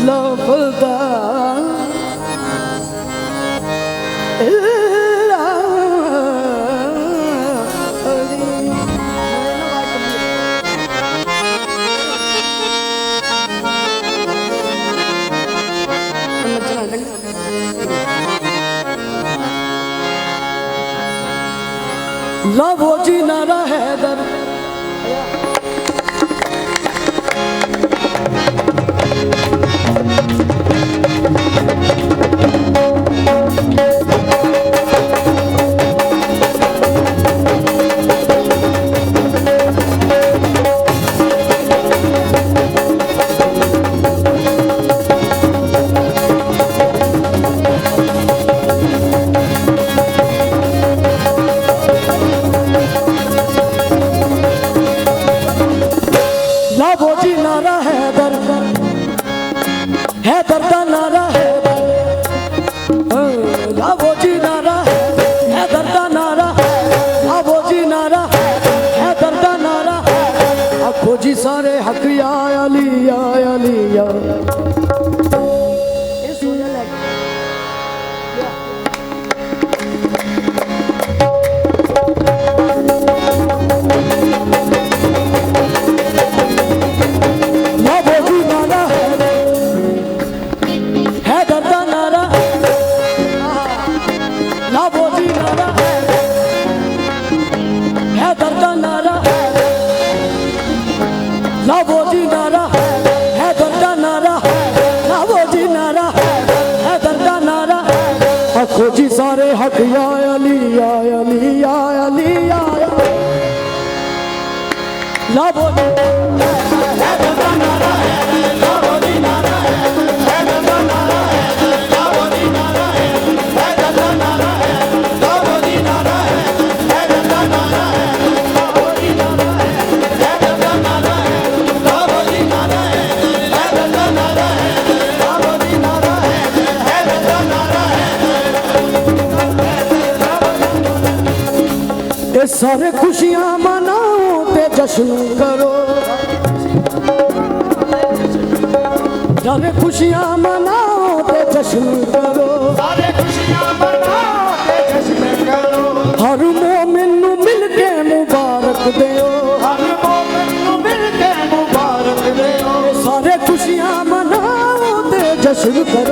ਲੱਭਦਾ ਲਵੋ ਜੀ ਨਾ ਰਹੇ ਦਰ ਲਵੋ ਜੀ ਨਾਰਾ ਹੈ ਦਰ ਹੈ ਦਰ ਦਾ ਨਾਰਾ ਹੈ ਦਰ ਲਵੋ ਜੀ ਨਾਰਾ ਹੈ ਦਰ ਦਾ ਨਾਰਾ ਲਵੋ ਜੀ ਨਾਰਾ ਹੈ ਆਖੋ ਸਾਰੇ ਹੱਕ ਯਾ ਅਲੀ ਯਾ ਅਲੀ ਯਾ ਅਲੀ ਯਾ ਲਵੋ ਜੀ ਇਹ ਸਾਰੇ ਖੁਸ਼ੀਆਂ ਮਨਾਓ ਤੇ ਜਸ਼ਨ ਕਰੋ। ਸਾਰੇ ਖੁਸ਼ੀਆਂ ਮਨਾਓ ਤੇ ਜਸ਼ਨ ਕਰੋ। ਸਾਰੇ ਖੁਸ਼ੀਆਂ ਮਨਾਓ ਤੇ ਜਸ਼ਨ ਕਰੋ। ਹਰ ਮੂਮਿਨ ਨੂੰ ਮਿਲ ਕੇ ਮੁਬਾਰਕ ਦਿਓ। ਹਰ ਮੂਮਨ ਨੂੰ ਮਿਲ ਕੇ ਮੁਬਾਰਕ ਦਿਓ। ਸਾਰੇ ਖੁਸ਼ੀਆਂ ਮਨਾਓ ਤੇ ਜਸ਼ਨ ਕਰੋ।